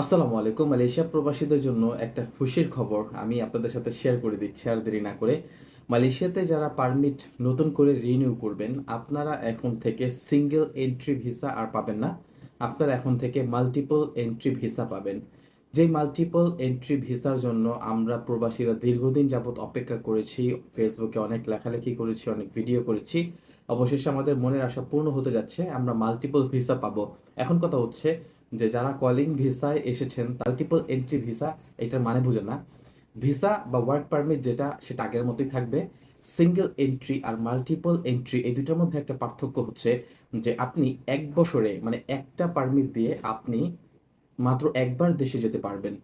আসসালামু আলাইকুম। মালয়েশিয়া প্রবাসীদের জন্য একটা খুশির খবর আমি আপনাদের সাথে শেয়ার করে দিচ্ছি, আর দেরি না করে। মালয়েশিয়াতে যারা পারমিট নতুন করে রিনিউ করবেন, আপনারা এখন থেকে সিঙ্গেল এন্ট্রি ভিসা আর পাবেন না। আপনারা এখন থেকে মাল্টিপল এন্ট্রি ভিসা পাবেন। যেই মাল্টিপল এন্ট্রি ভিসার জন্য আমরা প্রবাসীরা দীর্ঘদিন যাবৎ অপেক্ষা করেছি ফেসবুকে অনেক লেখালেখি করেছি, অনেক ভিডিও করেছি। অবশেষে আমাদের মনের আশা পূর্ণ হতে যাচ্ছে, আমরা মাল্টিপল ভিসা পাবো। এখন কথা হচ্ছে যে যারা কলিং ভিসায় এসেছেন মাল্টিপল এন্ট্রি ভিসা এটার মানে বুঝেন না। ভিসা বা ওয়ার্ক পারমিট যেটা সেটা আগের মতোই থাকবে। সিঙ্গেল এন্ট্রি আর মাল্টিপল এন্ট্রি এই দুটার মধ্যে একটা পার্থক্য হচ্ছে যে আপনি এক বছরে মানে একটা পারমিট দিয়ে আপনি মাত্র একবার দেশে যেতে পারবেন।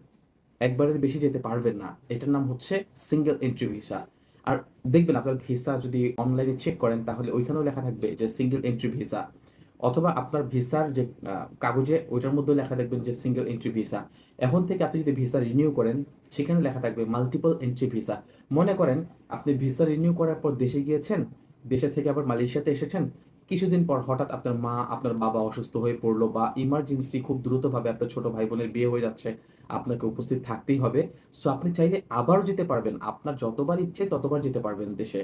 একবারের বেশি যেতে পারবেন না। এটার নাম হচ্ছে সিঙ্গেল এন্ট্রি ভিসা আর দেখবেন আপনার ভিসা যদি অনলাইনে চেক করেন, তাহলে ওইখানেও লেখা থাকবে যে সিঙ্গেল এন্ট্রি ভিসা অথবা আপনার ভিসার যে কাগজে ওইটার মধ্যে লেখা দেখবেন যে সিঙ্গেল এন্ট্রি ভিসা এখন থেকে আপনি যদি ভিসা রিনিউ করেন, সেখানে লেখা থাকবে মাল্টিপল এন্ট্রি ভিসা মনে করেন আপনি ভিসা রিনিউ করার পর দেশে গিয়েছেন, দেশে থেকে আবার মালয়েশিয়াতে এসেছেন, কিছুদিন পর হঠাৎ আপনার মা, আপনার বাবা অসুস্থ হয়ে পড়ল বা ইমার্জেন্সি খুব দ্রুতভাবে আপনার ছোট ভাই বোনের বিয়ে হয়ে যাচ্ছে, আপনাকে উপস্থিত থাকতেই হবে। সো আপনি চাইলে আবারও যেতে পারবেন, আপনার যতবার ইচ্ছে ততবার যেতে পারবেন দেশে।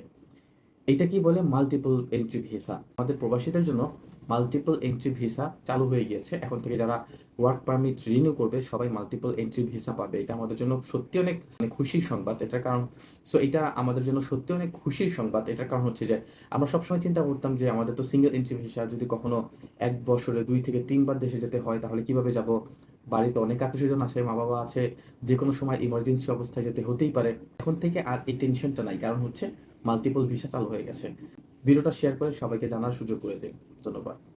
এটা কি বলে? মাল্টিপল এন্ট্রি ভিসা আমাদের প্রবাসীদের জন্য মাল্টিপল এন্ট্রি ভিসা চালু হয়ে গিয়েছে। এখন থেকে যারা ওয়ার্ক পারমিট রিনিউ করবে, সবাই মাল্টিপল এন্ট্রি ভিসা পাবে। এটা আমাদের জন্য সত্যি অনেক মানে খুশির সংবাদ। এটার কারণ সো এটা আমাদের জন্য সত্যি অনেক খুশির সংবাদ। এটার কারণ হচ্ছে যে, আমরা সবসময় চিন্তা করতাম যে, আমাদের তো সিঙ্গেল এন্ট্রি ভিসা যদি কখনো এক বছরে দুই থেকে তিনবার দেশে যেতে হয়, তাহলে কীভাবে যাব? বাড়িতে অনেক আত্মীয়স্বজন আছে মা বাবা আছে। যে কোনো সময় ইমার্জেন্সি অবস্থায় যেতে হতেই পারে। এখন থেকে আর এই টেনশনটা নাই। কারণ হচ্ছে মাল্টিপল ভিসা চালু হয়ে গেছে। ভিডিওটা শেয়ার করে সবাইকে জানার সুযোগ করে দিন। ধন্যবাদ।